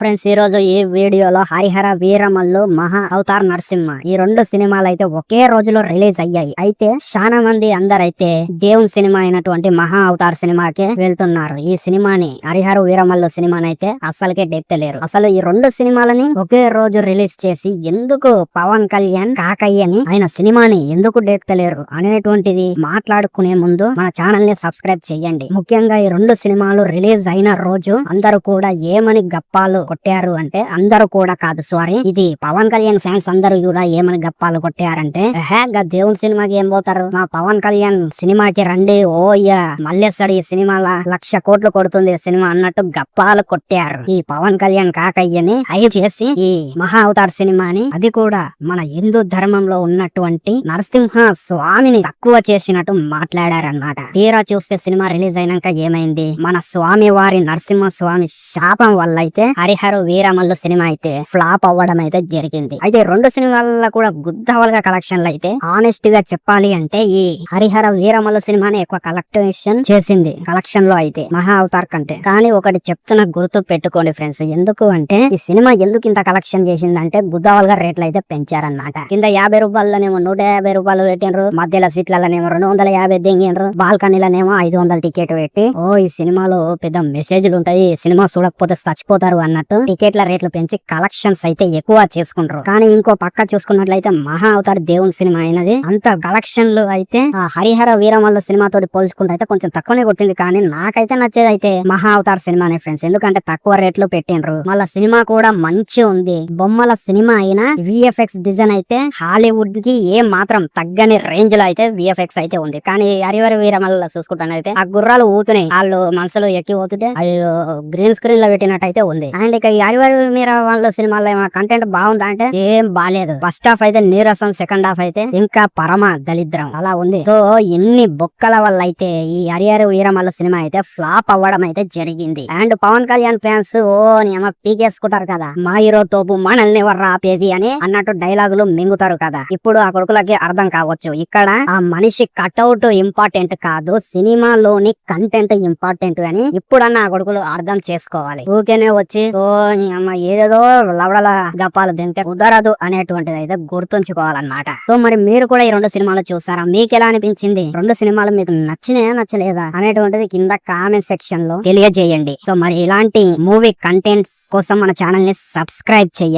Friends ఈ రోజు ఈ వీడియోలో హరిహర వీరమల్లు మహా అవతార్ నరసింహ. ఈ రెండు సినిమాలు అయితే ఒకే రోజులో రిలీజ్ అయ్యాయి. అయితే చాలా మంది అందరైతే దేవుని సినిమా అయినటువంటి మహా అవతార్ సినిమాకి వెళ్తున్నారు. ఈ సినిమాని హరిహర వీరమల్లు సినిమాని అయితే అస్సలకే డెప్తలేరు అసలు ఈ రెండు సినిమాలని ఒకే రోజు రిలీజ్ చేసి ఎందుకు పవన్ కళ్యాణ్ కాకయ్యని ఆయన సినిమాని ఎందుకు డెప్తలేరు అనేటువంటిది మాట్లాడుకునే ముందు మన ఛానల్ని సబ్స్క్రైబ్ చేయండి. ముఖ్యంగా ఈ రెండు సినిమాలు రిలీజ్ అయిన రోజు అందరూ కూడా ఏమని గప్పాలు కొట్టారు అంటే అందరూ కూడా కాదు సారీ ఇది పవన్ కళ్యాణ్ ఫ్యాన్స్ అందరూ కూడా ఏమని గప్పాలు కొట్టారంటే "హే, దేవుని సినిమాకి ఏం పోతారు? మా పవన్ కళ్యాణ్ సినిమాకి రండి ఓ అయ్యా మల్లేస్తాడు ఈ సినిమాల? లక్ష కోట్లు కొడుతుంది ఈ సినిమా అన్నట్టు గప్పాలు కొట్టారు. ఈ పవన్ కళ్యాణ్ కాకయ్యని హై చేసి ఈ మహా అవతార్ సినిమాని అది కూడా మన హిందూ ధర్మంలో ఉన్నటువంటి నరసింహ స్వామిని తక్కువ చేసినట్టు మాట్లాడారన్నమాట. తీరా చూస్తే సినిమా రిలీజ్ అయినాక ఏమైంది? మన స్వామి వారి నరసింహ స్వామి శాపం వల్ల అయితే హీరో వీరమల్లు సినిమా అయితే ఫ్లాప్ అవ్వడం అయితే జరిగింది. అయితే రెండు సినిమాలలో కూడా గుద్దవలుగా కలెక్షన్లు అయితే ఆనెస్ట్గా చెప్పాలి అంటే ఈ హరిహర వీరమల్లు సినిమాని ఎక్కువ కలెక్టేషన్ చేసింది కలెక్షన్లో అయితే మహా అవతార్ కంటే. కానీ ఒకటి చెప్తున్న గుర్తు పెట్టుకోండి ఫ్రెండ్స్. ఎందుకు అంటే ఈ సినిమా ఎందుకు ఇంత కలెక్షన్ చేసిందంటే గుద్దవలుగా రేట్లు అయితే పెంచారన్నమాట. కింద యాభై రూపాయలనేమో నూట యాభై రూపాయలు పెట్టినరు మధ్యలో సీట్లలోనేమో రెండు వందల యాభై దింగినరు బాల్కనీలనేమో ఐదు వందల టికెట్ పెట్టి ఓ ఈ సినిమాలో పెద్ద మెసేజ్లు ఉంటాయి. ఈ సినిమా చూడకపోతే చచ్చిపోతారు అన్నట్టు. టికెట్ల రేట్లు పెంచి కలెక్షన్స్ అయితే ఎక్కువ చేసుకుంటారు. కానీ ఇంకో పక్క చూసుకున్నట్లయితే మహా అవతార్ దేవుని సినిమా అయినది. అంత కలెక్షన్లు అయితే ఆ హరిహర వీరమల్ల తోటి పోల్చుకుంటే అయితే కొంచెం తక్కువనే కొట్టింది. కానీ నాకైతే నచ్చేది అయితే మహా అవతార్ సినిమానే ఫ్రెండ్స్. ఎందుకంటే తక్కువ రేట్లు పెట్టిండ్రు. మళ్ళా సినిమా కూడా మంచి ఉంది. బొమ్మల సినిమా అయినా విఎఫ్ఎక్స్ డిజైన్ అయితే హాలీవుడ్కి ఏ మాత్రం తగ్గని రేంజ్లో అయితే విఎఫ్ఎక్స్ అయితే ఉంది. కానీ హరిహర వీరమల్ల చూసుకుంటానైతే ఆ గుర్రాలు ఊతున్నాయి వాళ్ళు మనసులో ఎక్కి పోతుంటే అవి గ్రీన్ స్క్రీన్లో పెట్టినట్టు అయితే ఉంది. అండ్ ఇక ఈ హరిహర వీర వాళ్ళ సినిమాలో ఏమో కంటెంట్ బాగుందా అంటే ఏం బాలేదు. ఫస్ట్ హాఫ్ అయితే నీరసం సెకండ్ హాఫ్ అయితే ఇంకా పరమ దళిద్రం. అలా ఉంది. సో ఎన్ని బొక్కల వల్ల అయితే ఈ హరిహర వీరమల్ల సినిమా అయితే ఫ్లాప్ అవ్వడం అయితే జరిగింది. అండ్ పవన్ కళ్యాణ్ ఫ్యాన్స్ ఓ నీ పీకేసుకుంటారు కదా. మా హీరో తోపు మనల్ని ఎవరు ఆపేది అని అన్నట్టు డైలాగులు మింగుతారు కదా. ఇప్పుడు ఆ కొడుకులకి అర్థం కావచ్చు. ఇక్కడ ఆ మనిషి కట్అవుట్ ఇంపార్టెంట్ కాదు. సినిమాలోని కంటెంట్ ఇంపార్టెంట్ అని ఇప్పుడన్నా ఆ కొడుకులు అర్థం చేసుకోవాలి. ఊకేనే వచ్చి ఓ నీ అమ్మ ఏదేదో లవడల గప్పాలు తింటే కుదరదు అనేటువంటిది అయితే గుర్తుంచుకోవాలన్నమాట. సో మరి మీరు కూడా ఈ రెండు సినిమాలు చూసారా? మీకు ఎలా అనిపించింది? రెండు సినిమాలు మీకు నచ్చినాయా నచ్చలేదా? అనేటువంటిది కింద కామెంట్ సెక్షన్లో తెలియజేయండి. సో మరి ఇలాంటి మూవీ కంటెంట్స్ కోసం మన ఛానల్ని సబ్స్క్రైబ్ చేయండి.